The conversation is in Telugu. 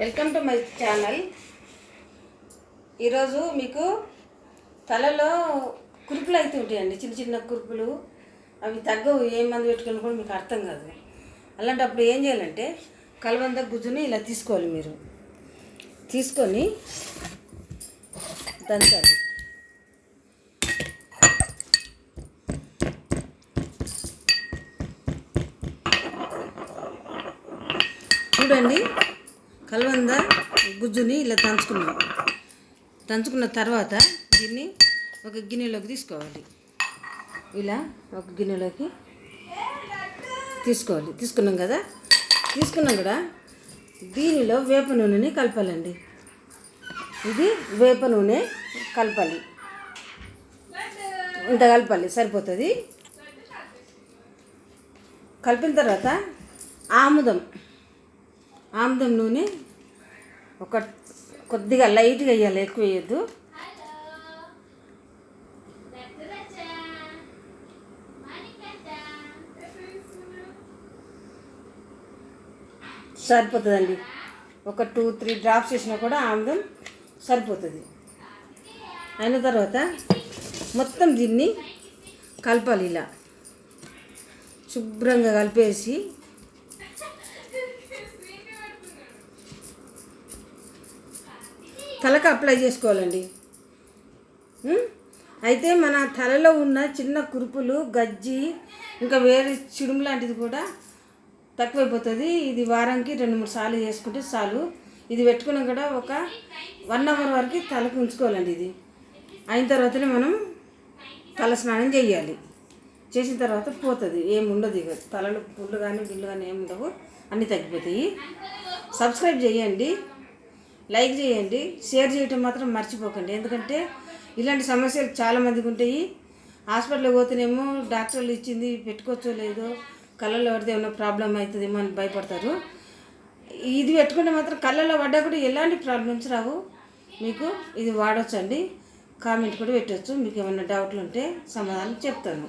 వెల్కమ్ టు మై ఛానల్ ఈరోజు మీకు తలలో కురుపులు అయితే ఉంటాయండి చిన్న చిన్న కురుపులు. అవి తగ్గవు ఏ మందు పెట్టుకుని కూడా మీకు అర్థం కాదు. అలాంటప్పుడు ఏం చేయాలంటే కలబంద గుజ్జుని ఇలా తీసుకోవాలి మీరు. తీసుకొని దంచాలి. చూడండి. కలవంద గుజ్జుని ఇలా దంచుకున్నాం దంచుకున్న తర్వాత దీన్ని ఒక గిన్నెలోకి తీసుకోవాలి. ఇలా ఒక గిన్నెలోకి తీసుకోవాలి. తీసుకున్నాం కదా? తీసుకున్నాం కూడా దీనిలో వేప నూనెని కలపాలండి. ఇది వేప నూనె కలపాలి. ఇంత కలపాలి సరిపోతుంది. కలిపిన తర్వాత ఆముదం ఆముదం నూనె ఒక కొద్దిగా లైట్గా వేయాలి ఎక్కువ వేయద్దు. సరిపోతుందండి. ఒక టూ త్రీ డ్రాప్స్ వేసినా కూడా ఆముదం సరిపోతుంది. అయిన తర్వాత మొత్తం దీన్ని కలపాలి ఇలా. శుభ్రంగా కలిపేసి తలకు అప్లై చేసుకోవాలండి. అయితే మన తలలో ఉన్న చిన్న కురుపులు గజ్జి ఇంకా వేరే చిడుము లాంటిది కూడా తక్కువైపోతుంది. ఇది వారానికి రెండు మూడు సార్లు చేసుకుంటే చాలు. ఇది పెట్టుకున్నాం కూడా ఒక వన్ అవర్ వరకు తలకు ఉంచుకోవాలండి ఇది. అయిన తర్వాతనే మనం తల స్నానం చేయాలి. చేసిన తర్వాత పోతుంది. ఏముండదు ఉండదు ఇక. తలలో పుళ్ళు కానీ బిల్లు కానీ ఏమి ఉండవు. అన్నీ తగ్గిపోతాయి. సబ్స్క్రైబ్ చేయండి. లైక్ చేయండి షేర్ చేయటం మాత్రం మర్చిపోకండి. ఎందుకంటే ఇలాంటి సమస్యలు చాలా మందికి ఉంటాయి. హాస్పిటల్కి పోతేనేమో డాక్టర్లు ఇచ్చింది పెట్టుకోవచ్చో లేదో కళ్ళల్లో పడితే ఏమైనా ప్రాబ్లం అవుతుందేమో అని భయపడతారు. ఇది పెట్టుకుంటే మాత్రం కళ్ళల్లో పడ్డా కూడా ఎలాంటి ప్రాబ్లమ్స్ రావు. మీకు ఇది వాడొచ్చండి. కామెంట్ కూడా పెట్టవచ్చు మీకు ఏమైనా డౌట్లు ఉంటే సమాధానం చెప్తాను.